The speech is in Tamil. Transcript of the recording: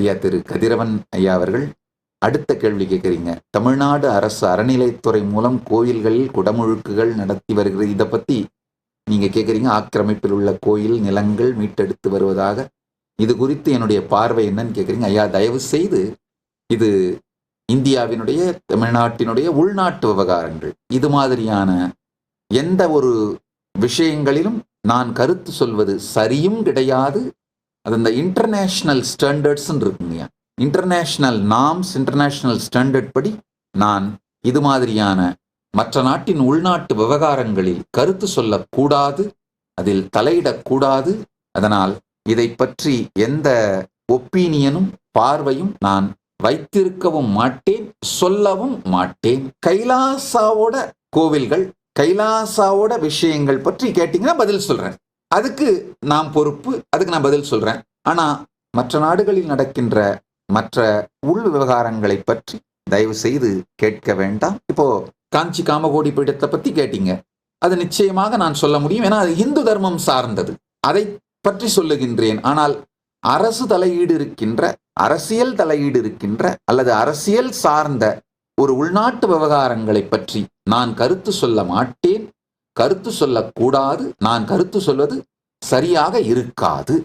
ஐயா திரு கதிரவன் ஐயா அவர்கள் அடுத்த கேள்வி கேட்குறீங்க. தமிழ்நாடு அரசு அறநிலைத்துறை மூலம் கோயில்களில் குடமுழுக்குகள் நடத்தி வருகிறது. இதை பத்தி நீங்க கேட்குறீங்க. ஆக்கிரமிப்பில் உள்ள கோயில் நிலங்கள் மீட்டெடுத்து வருவதாக. இது குறித்து என்னுடைய பார்வை என்னன்னு கேட்குறீங்க. ஐயா தயவு செய்து இது இந்தியாவினுடைய தமிழ்நாட்டினுடைய உள்நாட்டு விவகாரங்கள். இது மாதிரியான எந்த ஒரு விஷயங்களிலும் நான் கருத்து சொல்வது சரியும் கிடையாது அது இந்த இன்டர்நேஷ்னல் ஸ்டாண்டர்ட்ஸ்ன்னு இருக்குங்க. இன்டர்நேஷ்னல் நாம்ஸ் இன்டர்நேஷ்னல் ஸ்டாண்டர்ட் படி நான் இது மாதிரியான மற்ற நாட்டின் உள்நாட்டு விவகாரங்களில் கருத்து சொல்லக்கூடாது அதில் தலையிடக்கூடாது. அதனால் இதை பற்றி எந்த ஒப்பீனியனும் பார்வையும் நான் வைத்திருக்கவும் மாட்டேன் சொல்லவும் மாட்டேன். கைலாசாவோட கோவில்கள் கைலாசாவோட விஷயங்கள் பற்றி கேட்டீங்கன்னா பதில் சொல்றேன். அதுக்கு நான் பொறுப்பு அதுக்கு நான் பதில் சொல்கிறேன் ஆனால் மற்ற நாடுகளில் நடக்கின்ற மற்ற உள் விவகாரங்களை பற்றி தயவு செய்து கேட்க வேண்டாம். இப்போ காஞ்சி காமகோடி பீடத்தை பற்றி கேட்டீங்க. அது நிச்சயமாக நான் சொல்ல முடியும். ஏன்னா அது இந்து தர்மம் சார்ந்தது. அதை பற்றி சொல்லுகின்றேன். ஆனால் அரசு தலையீடு இருக்கின்ற அரசியல் தலையீடு இருக்கின்ற அல்லது அரசியல் சார்ந்த ஒரு உள்நாட்டு விவகாரங்களை பற்றி நான் கருத்து சொல்ல மாட்டேன். கருத்து சொல்லக்கூடாது. நான் கருத்து சொல்வது சரியாக இருக்காது.